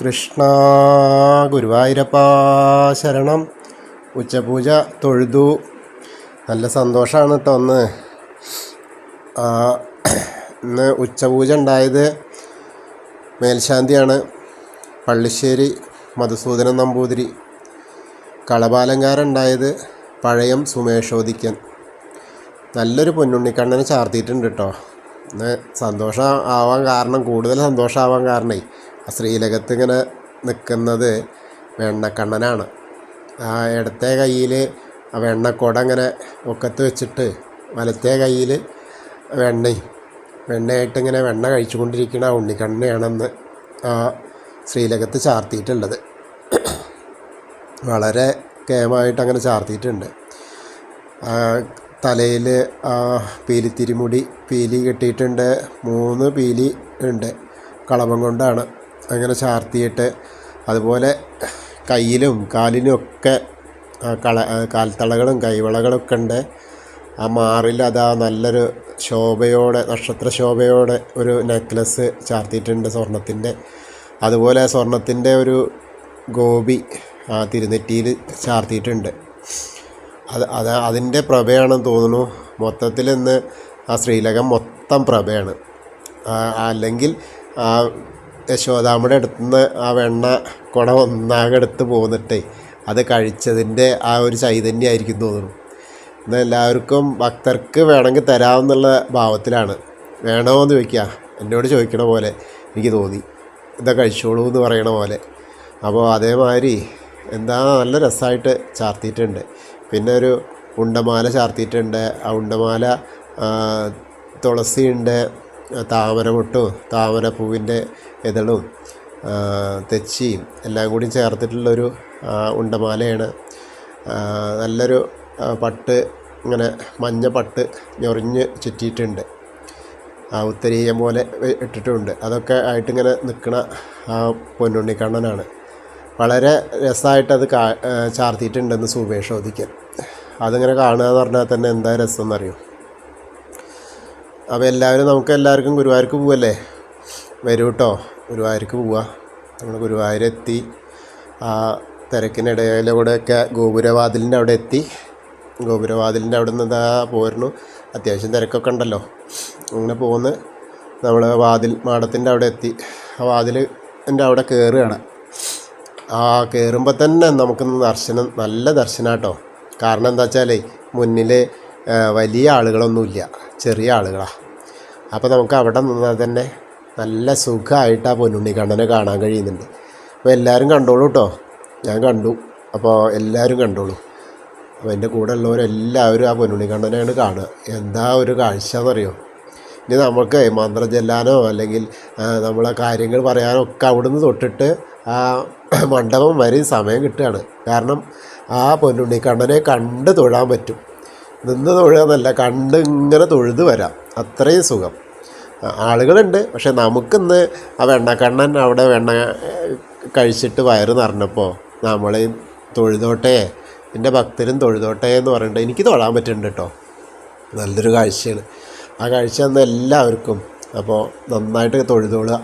കൃഷ്ണ ഗുരുവായൂരപ്പ ശരണം. ഉച്ചപൂജ തൊഴുതു. നല്ല സന്തോഷമാണ് കേട്ടോ ഒന്ന് ഇന്ന് ഉച്ചപൂജ ഉണ്ടായത് മേൽശാന്തിയാണ്. പള്ളിശ്ശേരി മധുസൂദനൻ നമ്പൂതിരി. കളപാലങ്കാരുണ്ടായത് പഴയം സുമേഷോദിക്കൻ. നല്ലൊരു പൊന്നുണ്ണിക്കണ്ണനെ ചാർത്തിയിട്ടുണ്ട് കേട്ടോ ഇന്ന് സന്തോഷം ആവാൻ കാരണം കൂടുതൽ സന്തോഷമാവാൻ കാരണേ ആ ശ്രീലകത്ത് ഇങ്ങനെ നിൽക്കുന്നത് വെണ്ണക്കണ്ണനാണ്. ആ ഇടത്തെ കയ്യിൽ ആ വെണ്ണക്കുട ഇങ്ങനെ ഒക്കത്ത് വെച്ചിട്ട് വലത്തെ കയ്യിൽ വെണ്ണയും വെണ്ണയായിട്ട് ഇങ്ങനെ വെണ്ണ കഴിച്ചുകൊണ്ടിരിക്കുന്ന ഉണ്ണിക്കണ്ണയാണെന്ന് ആ ശ്രീലകത്ത് ചാർത്തിയിട്ടുള്ളത്. വളരെ കേമായിട്ട് അങ്ങനെ ചാർത്തിയിട്ടുണ്ട്. തലയിൽ പീലിത്തിരിമുടി പീലി കെട്ടിയിട്ടുണ്ട്. മൂന്ന് പീലി ഉണ്ട്. കളഭം കൊണ്ടാണ്. അങ്ങനെ ചാർത്തിയിട്ട് അതുപോലെ കയ്യിലും കാലിലും ഒക്കെ കള കാൽത്തളകളും കൈവളകളൊക്കെ ഉണ്ട്. ആ മാറിൽ അതാ നല്ലൊരു ശോഭയോടെ നക്ഷത്ര ശോഭയോടെ ഒരു നെക്ലസ് ചാർത്തിയിട്ടുണ്ട് സ്വർണത്തിന്റെ. അതുപോലെ സ്വർണത്തിന്റെ ഒരു ഗോപി ആ തിരുനെറ്റിയിൽ ചാർത്തിയിട്ടുണ്ട്. അത് അത് അതിന്റെ പ്രഭയാണെന്ന് തോന്നുന്നു. മൊത്തത്തിൽ ഇന്ന് ആ ശ്രീലകം മൊത്തം പ്രഭയാണ്. അല്ലെങ്കിൽ ആ യശോദാമ്മയുടെ അടുത്ത് നിന്ന് ആ വെണ്ണ കുട ഒന്നാകെ എടുത്ത് പോന്നിട്ടേ അത് കഴിച്ചതിന്റെ ആ ഒരു ചൈതന്യമായിരിക്കും തോന്നുന്നു. ഇന്ന് എല്ലാവർക്കും ഭക്തർക്ക് വേണമെങ്കിൽ തരാമെന്നുള്ള ഭാവത്തിലാണ്. വേണോ എന്ന് ചോദിക്കുക. എന്നോട് ചോദിക്കണ പോലെ എനിക്ക് തോന്നി. ഇതാ കഴിച്ചോളൂ എന്ന് പറയണ പോലെ. അപ്പോൾ അതേമാതിരി എന്താ നല്ല രസമായിട്ട് ചാർത്തിയിട്ടുണ്ട്. പിന്നെ ഒരു ഉണ്ടമാല ചാർത്തിയിട്ടുണ്ട്. ആ ഉണ്ടമാല തുളസിയുണ്ട്. താമരമുട്ടും താമരപ്പൂവിന്റെ ഇതളും തെച്ചിയും എല്ലാം കൂടി ചേർത്തിട്ടുള്ളൊരു ഉണ്ടമാലയാണ്. നല്ലൊരു പട്ട് ഇങ്ങനെ മഞ്ഞ പട്ട് ഞൊറിഞ്ഞ് ചുറ്റിയിട്ടുണ്ട്. ആ ഉത്തരീയം പോലെ ഇട്ടിട്ടുണ്ട്. അതൊക്കെ ആയിട്ടിങ്ങനെ നിൽക്കണ ആ പൊന്നുണ്ണിക്കണ്ണനാണ്. വളരെ രസമായിട്ടത് കാ ചാർത്തിയിട്ടുണ്ടെന്ന് സുബേഷ് ഓദിക്കൻ അതിങ്ങനെ കാണുക എന്ന് പറഞ്ഞാൽ തന്നെ എന്താ രസം എന്നറിയോ അപ്പോൾ എല്ലാവരും നമുക്ക് എല്ലാവർക്കും ഗുരുവായൂർക്ക് പോവല്ലേ? വരൂ കേട്ടോ ഗുരുവായൂർക്ക് പോവുക നമ്മൾ ഗുരുവായൂരെത്തി. ആ തിരക്കിനിടയിലൂടെയൊക്കെ ഗോപുരവാതിലിന്റെ അവിടെ എത്തി. ഗോപുരവാതിലിന്റെ അവിടെ നിന്ന് ഇതാ പോരുന്നു. അത്യാവശ്യം തിരക്കൊക്കെ ഉണ്ടല്ലോ. അങ്ങനെ പോന്ന് നമ്മൾ വാതിൽ മാടത്തിന്റെ അവിടെ എത്തി. ആ വാതിൽ എന്റെ അവിടെ കയറുകയാണ് ആ കയറുമ്പോൾ തന്നെ നമുക്ക് ദർശനം നല്ല ദർശനാട്ടോ കാരണം എന്താ വെച്ചാലേ മുന്നിൽ വലിയ ആളുകളൊന്നുമില്ല. ചെറിയ ആളുകളാണ് അപ്പോൾ നമുക്ക് അവിടെ നിന്നാൽ തന്നെ നല്ല സുഖമായിട്ട് ആ പൊന്നുണ്ണിക്കണ്ണനെ കാണാൻ കഴിയുന്നുണ്ട്. അപ്പോൾ എല്ലാവരും കണ്ടോളൂ കേട്ടോ ഞാൻ കണ്ടു. അപ്പോൾ എല്ലാവരും കണ്ടോളൂ. അപ്പോൾ എന്റെ കൂടെ ഉള്ളവരെല്ലാവരും ആ പൊന്നുണ്ണിക്കണ്ണനെയാണ് കാണുക. എന്താ ഒരു കാഴ്ച എന്നറിയോ ഇനി നമുക്ക് മന്ത്രം ചെല്ലാനോ അല്ലെങ്കിൽ നമ്മളെ കാര്യങ്ങൾ പറയാനോ ഒക്കെ അവിടുന്ന് തൊട്ടിട്ട് ആ മണ്ഡപം വരെ സമയം കിട്ടുകയാണ്. കാരണം ആ പൊന്നുണ്ണിക്കണ്ണനെ കണ്ട് തൊഴാൻ പറ്റും. നിന്ന് തൊഴുകയെന്നല്ല കണ്ട് തൊഴുത് വരാം. അത്രയും സുഖം. ആളുകളുണ്ട് പക്ഷെ നമുക്കിന്ന് ആ വെണ്ണക്കണ്ണൻ അവിടെ വെണ്ണ കഴിച്ചിട്ട് വയറ് നിറഞ്ഞപ്പോൾ നമ്മളെ തൊഴുതോട്ടെ എന്റെ ഭക്തരും തൊഴുതോട്ടെ എന്ന് പറഞ്ഞിട്ട് എനിക്ക് തൊഴാൻ പറ്റുന്നുണ്ട് കേട്ടോ നല്ലൊരു കാഴ്ചയാണ്. ആ കാഴ്ച തന്ന എല്ലാവർക്കും. അപ്പോൾ നന്നായിട്ട് തൊഴുതോളുക.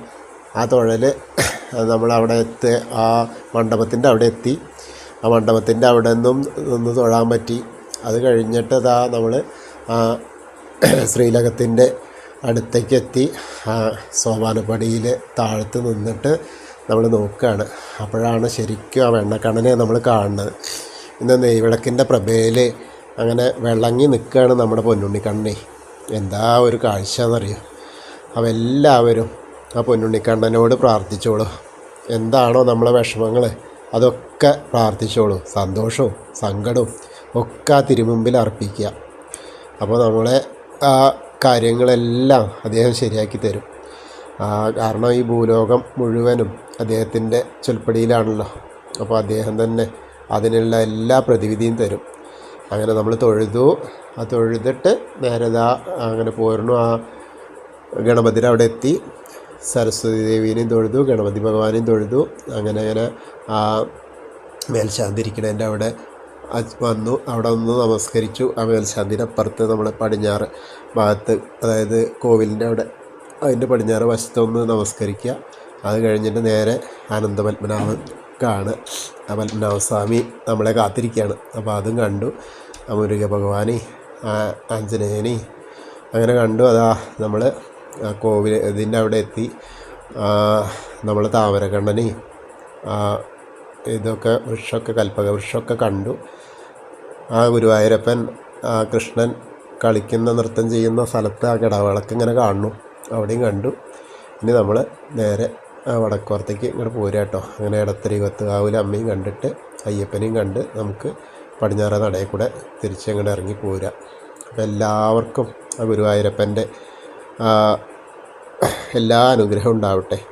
ആ തൊഴൽ നമ്മളവിടെ എത്തി ആ മണ്ഡപത്തിന്റെ അവിടെ എത്തി. ആ മണ്ഡപത്തിന്റെ അവിടെ നിന്നും നിന്ന് തൊഴാൻ പറ്റി. അത് കഴിഞ്ഞിട്ട് ഇതാ നമ്മൾ ശ്രീലകത്തിന്റെ അടുത്തേക്ക് എത്തി സോപാനപ്പടിയിൽ താഴത്ത് നിന്നിട്ട് നമ്മൾ നോക്കുകയാണ് അപ്പോഴാണ് ശരിക്കും ആ വെണ്ണക്കണ്ണനെ നമ്മൾ കാണുന്നത്. ഇന്ന് നെയ്വിളക്കിന്റെ പ്രഭയിൽ അങ്ങനെ വിളങ്ങി നിൽക്കുകയാണ് നമ്മുടെ പൊന്നുണ്ണിക്കണ്ണനെ എന്താ ഒരു കാഴ്ച എന്നറിയോ അപ്പോൾ എല്ലാവരും ആ പൊന്നുണ്ണിക്കണ്ണനോട് പ്രാർത്ഥിച്ചോളൂ. എന്താണോ നമ്മളെ വിഷമങ്ങൾ അതൊക്കെ പ്രാർത്ഥിച്ചോളൂ. സന്തോഷവും സങ്കടവും ഒക്കെ ആ തിരുമുമ്പിൽ അർപ്പിക്കുക. അപ്പോൾ നമ്മളെ ആ കാര്യങ്ങളെല്ലാം അദ്ദേഹം ശരിയാക്കി തരും. കാരണം ഈ ഭൂലോകം മുഴുവനും അദ്ദേഹത്തിന്റെ ചൊൽപ്പടിയിലാണല്ലോ. അപ്പോൾ അദ്ദേഹം തന്നെ അതിനുള്ള എല്ലാ പ്രതിവിധിയും തരും. അങ്ങനെ നമ്മൾ തൊഴുതു. ആ തൊഴുതിട്ട് നേരെ അങ്ങനെ പോരുന്നു. ആ ഗണപതിയുടെ അവിടെ എത്തി. സരസ്വതി ദേവീനെയും തൊഴുതു. ഗണപതി ഭഗവാനെയും തൊഴുതു. അങ്ങനെ അങ്ങനെ ആ മേൽശാന്തിരിക്കണേന്റെ അവിടെ വന്നു അവിടെ ഒന്ന് നമസ്കരിച്ചു. ആ നമ്മുടെ പടിഞ്ഞാറ് ഭാഗത്ത് അതായത് കോവിലിന്റെ അവിടെ അതിന്റെ പടിഞ്ഞാറ് വശത്തൊന്ന് നമസ്കരിക്കുക. അത് കഴിഞ്ഞിട്ട് നേരെ ആനന്ദപത്മനാഭൻ കാണുക ആ പത്മനാഭസ്വാമി നമ്മളെ കാത്തിരിക്കുകയാണ്. അപ്പോൾ അതും കണ്ടു. ആ മുരുക ഭഗവാനെ ആഞ്ജനേയനെ അങ്ങനെ കണ്ടു. അതാ നമ്മൾ ആ കോവിൽ ഇതിന്റെ അവിടെ എത്തി. നമ്മൾ താമരക്കണ്ണനെ ആ ഇതൊക്കെ വൃക്ഷമൊക്കെ കൽപ്പക വൃക്ഷമൊക്കെ കണ്ടു. ആ ഗുരുവായൂരപ്പൻ ആ കൃഷ്ണൻ കളിക്കുന്ന നൃത്തം ചെയ്യുന്ന സ്ഥലത്ത് ആ കിടവിളക്ക് ഇങ്ങനെ കാണുന്നു. അവിടെയും കണ്ടു. ഇനി നമ്മൾ നേരെ വടക്കോർത്തേക്ക് ഇങ്ങോട്ട് പോരുക കേട്ടോ. അങ്ങനെ ഇടത്തിരികത്ത് കാവിലെ അമ്മയും കണ്ടിട്ട് അയ്യപ്പനെയും കണ്ട് നമുക്ക് പടിഞ്ഞാറ നടയിൽ കൂടെ തിരിച്ച് അങ്ങോട്ട് ഇറങ്ങി പോരുക. അപ്പോൾ എല്ലാവർക്കും ആ ഗുരുവായൂരപ്പന്റെ എല്ലാ അനുഗ്രഹവും ഉണ്ടാവട്ടെ.